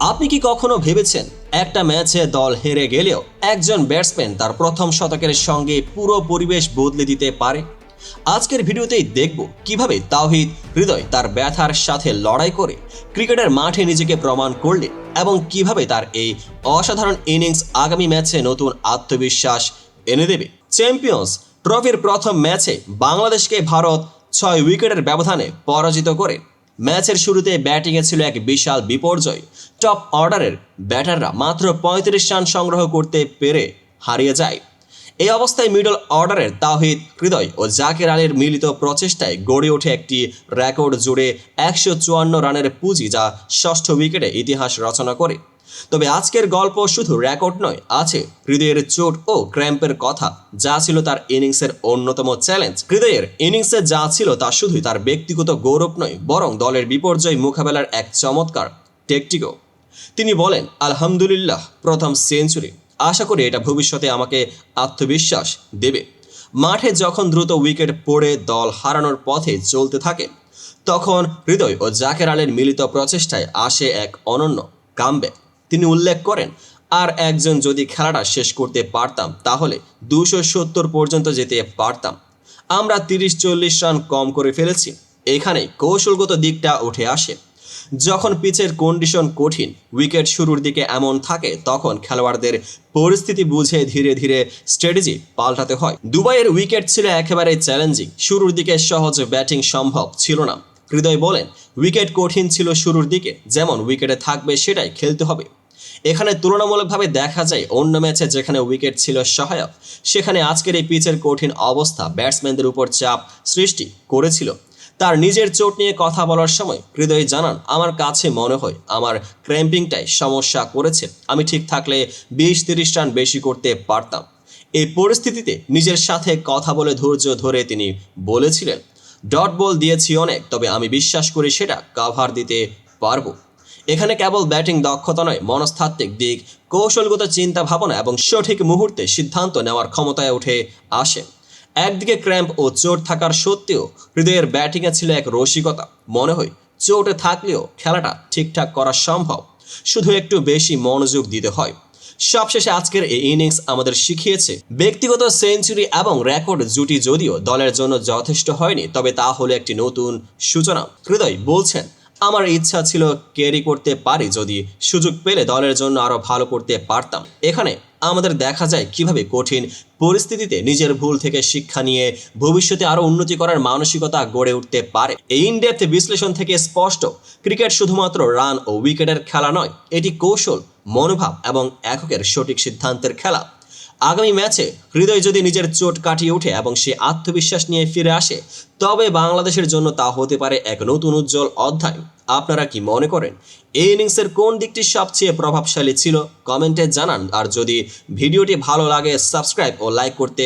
আপনি কি কখনো ভেবেছেন একটা ম্যাচে দল হেরে গেলেও একজন ব্যাটসম্যান তার প্রথম শতকের সঙ্গে পুরো পরিবেশ বদলে দিতে পারে? আজকের ভিডিওতেই দেখব কীভাবে তাওহিদ হৃদয় তার ব্যথার সাথে লড়াই করে ক্রিকেটের মাঠে নিজেকে প্রমাণ করলেন এবং কীভাবে তার এই অসাধারণ ইনিংস আগামী ম্যাচে নতুন আত্মবিশ্বাস এনে দেবে। চ্যাম্পিয়ন্স ট্রফির প্রথম ম্যাচে বাংলাদেশকে ভারত ছয় উইকেটের ব্যবধানে পরাজিত করে ম্যাচের শুরুতে ব্যাটিংয়ে ছিল এক বিশাল বিপর্যয়। টপ অর্ডারের ব্যাটাররা মাত্র পঁয়ত্রিশ রান সংগ্রহ করতে পেরে হারিয়ে যায়। এই অবস্থায় মিডল অর্ডারের তাহিদ হৃদয় ও জাকের আলীর মিলিত প্রচেষ্টায় গড়ে ওঠে একটি রেকর্ড জুড়ে একশো চুয়ান্ন রানের পুঁজি যা ষষ্ঠ উইকেটে ইতিহাস রচনা করে। তবে আজকের গল্প শুধু রেকর্ড নয়, আছে হৃদয়ের চোট ও ক্র্যাম্পের কথা, যা ছিল তার ইনিংসের অন্যতম চ্যালেঞ্জ হৃদয়ের ইনিংসে যা ছিল তা শুধুই তার ব্যক্তিগত গৌরব নয়, বরং দলের বিপর্যয় মোকাবেলার এক চমৎকার টেকটিকও তিনি বলেন, আলহামদুলিল্লাহ, প্রথম সেঞ্চুরি আশা করি এটা ভবিষ্যতে আমাকে আত্মবিশ্বাস দেবে। মাঠে যখন দ্রুত উইকেট পড়ে দল হারানোর পথে চলতে থাকে, তখন হৃদয় ও জাকের আলের মিলিত প্রচেষ্টায় আসে এক অনন্য কামব্যাক। তিনি উল্লেখ করেন, আর একজন যদি খেলাটা শেষ করতে পারতাম, তাহলে দুশো সত্তর পর্যন্ত যেতে পারতাম। আমরা তিরিশ চল্লিশ রান কম করে ফেলেছি। এখানে কৌশলগত দিকটা উঠে আসে। যখন পিচের কন্ডিশন কঠিন উইকেট শুরুর দিকে এমন থাকে, তখন খেলোয়াড়দের পরিস্থিতি বুঝে ধীরে ধীরে স্ট্র্যাটেজি পাল্টাতে হয়। দুবাইয়ের উইকেট ছিল একেবারে চ্যালেঞ্জিং শুরুর দিকে সহজ ব্যাটিং সম্ভব ছিল না। হৃদয় বলেন উইকেট কঠিন ছিল শুরুর দিকে, যেমন উইকেটে থাকবে সেটাই খেলতে হবে। এখানে তুলনামূলকভাবে দেখা যায়, অন্য ম্যাচে যেখানে উইকেট ছিল সহায়ক, সেখানে আজকের এই পিচের কঠিন অবস্থা ব্যাটসম্যানদের উপর চাপ সৃষ্টি করেছিল। তার নিজের চোট নিয়ে কথা বলার সময় হৃদয় জানান, আমার কাছে মনে হয় আমার ক্র্যাম্পিংটাই সমস্যা করেছে। আমি ঠিক থাকলে বিশ তিরিশ রান বেশি করতে পারতাম। এই পরিস্থিতিতে নিজের সাথে কথা বলে ধৈর্য ধরে তিনি বলেছিলেন, ডট বল দিয়েছি অনেক, তবে আমি বিশ্বাস করি সেটা কাভার দিতে পারব। এখানে কেবল ব্যাটিং দক্ষতা নয়, মনস্তাত্ত্বিক দিক, কৌশলগত চিন্তা ভাবনা এবং সঠিক মুহূর্তে সিদ্ধান্ত নেওয়ার ক্ষমতায় উঠে আসে একদিকে ক্র্যাম্প ও চোট থাকার সত্ত্বেও হৃদয়ের ব্যাটিংয়ে ছিল এক রসিকতা। মনে হয়, চোটে থাকলেও খেলাটা ঠিকঠাক করা সম্ভব। শুধু একটু বেশি মনোযোগ দিতে হয়। সবশেষে আজকের এই ইনিংস আমাদের শিখিয়েছে, ব্যক্তিগত সেঞ্চুরি এবং রেকর্ড জুটি যদিও দলের জন্য যথেষ্ট হয়নি, তবে তা হলো একটি নতুন সূচনা। হৃদয় বলছেন আমার ইচ্ছা ছিল ক্যারি করতে পারি যদি সুযোগ পেলে দলের জন্য আরও ভালো করতে পারতাম। এখানে আমাদের দেখা যায় কীভাবে কঠিন পরিস্থিতিতে নিজের ভুল থেকে শিক্ষা নিয়ে ভবিষ্যতে আরও উন্নতি করার মানসিকতা গড়ে উঠতে পারে। এই ইনডেপথ বিশ্লেষণ থেকে স্পষ্ট, ক্রিকেট শুধুমাত্র রান ও উইকেটের খেলা নয়, এটি কৌশল, মনোভাব এবং এককের সঠিক সিদ্ধান্তের খেলা। আগামী ম্যাচে হৃদয় যদি নিজের চোট কাটিয়ে ওঠে এবং সে আত্মবিশ্বাস নিয়ে ফিরে আসে, তবে বাংলাদেশের জন্য তা হতে পারে এক নতুন উজ্জ্বল অধ্যায়। আপনারা কি মনে করেন, এই ইনিংসের কোন দিকটি সবচেয়ে প্রভাবশালী ছিল? কমেন্টে জানান। আর যদি ভিডিওটি ভালো লাগে, সাবস্ক্রাইব ও লাইক করতে